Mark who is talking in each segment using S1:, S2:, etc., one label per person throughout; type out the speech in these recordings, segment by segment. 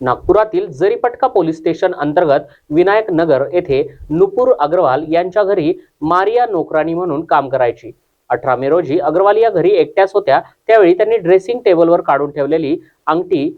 S1: नागपुरातील Jaripatka police station अंतर्गत विनायक नगर येथे नुपूर अग्रवाल यांच्या घरी मारिया नोकराणी म्हणून काम करायची. अठरा मे रोजी अग्रवाल या घरी एकट्याच होत्या. त्यावेळी त्यांनी ड्रेसिंग टेबलवर काढून ठेवलेली अंगठी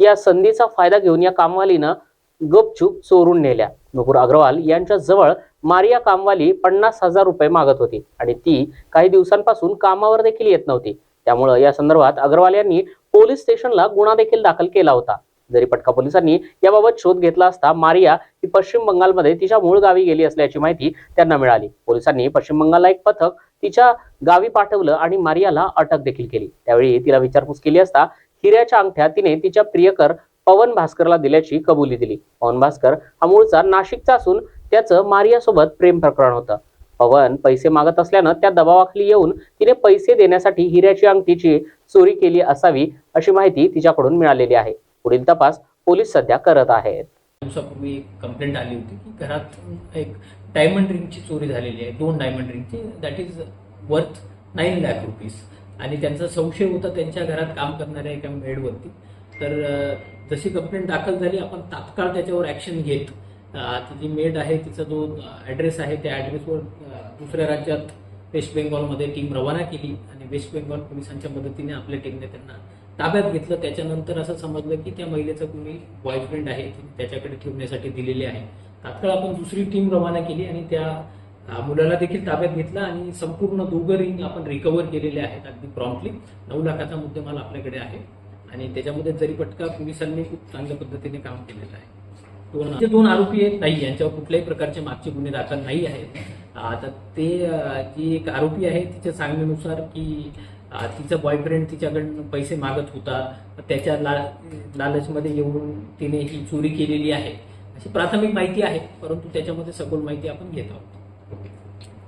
S1: या संधीचा फायदा घेऊन या कामवालीनं गपचूप चोरून नेल्या. नुपूर अग्रवाल यांच्या जवळ मारिया कामवाली पन्नास हजार रुपये मागत होती आणि ती काही दिवसांपासून कामावर देखील येत नव्हती. त्यामुळं या संदर्भात अग्रवाल यांनी पोलीस स्टेशनला गुन्हा देखील दाखल केला होता. जरी पटका पोलिसांनी याबाबत शोध घेतला असता मारिया ही पश्चिम बंगालमध्ये तिच्या मूळ गावी गेली असल्याची माहिती त्यांना मिळाली. पोलिसांनी पश्चिम बंगालला एक पथक तिच्या गावी पाठवलं आणि मारियाला अटक देखील केली. त्यावेळी तिला विचारपूस केली असता हिऱ्याच्या अंगठ्या तिने तिच्या प्रियकर पवन भास्करला दिल्याची कबुली दिली. पवन भास्कर हा मूळचा नाशिकचा असून त्याचं मारियासोबत प्रेम प्रकरण होतं. पवन पैसे मागत असल्यानं त्या दबावाखाली येऊन तिने पैसे देण्यासाठी हिऱ्याची अंगठीची चोरी केली असावी अशी माहिती तिच्याकडून मिळालेली आहे. पुढील तपास पोलीस सध्या करत आहेत.
S2: दिवसापूर्वी एक कंप्लेंट आली होती की घरात एक डायमंड रिंगची चोरी झालेली आहे. दोन diamond रिंगची that is worth nine lakh rupees आणि त्यांचा संशय होता त्यांच्या घरात काम करणाऱ्या एका मेडवरती तर जशी कंप्लेंट दाखल झाली आपण तात्काळ त्याच्यावर ॲक्शन घेत. आता ती जी मेड आहे तिचा जो ॲड्रेस आहे त्या ॲड्रेसवर दुसऱ्या राज्यात वेस्ट बेंगॉलमध्ये टीम रवाना केली. आणि वेस्ट बेंगॉल पोलिसांच्या मदतीने आपल्या टीमने त्यांना ताब्यात घेतलं. त्याच्यानंतर असं समजलं की त्या महिलेचं कोणी बॉयफ्रेंड आहे त्याच्याकडे ठेवण्यासाठी दिलेले आहे. तात्काळ आपण दुसरी टीम रवाना केली आणि त्या मुलाला देखील ताब्यात घेतला आणि संपूर्ण दोघं रिंग आपण रिकव्हर केलेले आहेत अगदी प्रॉम्प्टली नऊ लाखाचा मुद्देमाल आपल्याकडे आहे आणि त्याच्यामध्ये जरी पटका पोलिसांनी खूप चांगल्या पद्धतीने काम केलेलं आहे. दोन दोन आरोपी आहेत नाही यांच्यावर कुठल्याही प्रकारचे मागचे गुन्हे दाखल नाही आहेत. आता ते जी एक आरोपी आहे तिच्या सांगण्यानुसार की तिचा बॉयफ्रेंड तिच्याकडनं पैसे मागत होता. त्याच्या ला लालचमध्ये येऊन तिने ही चोरी केलेली आहे. अशी प्राथमिक माहिती आहे परंतु त्याच्यामध्ये सखोल माहिती आपण घेत आहोत.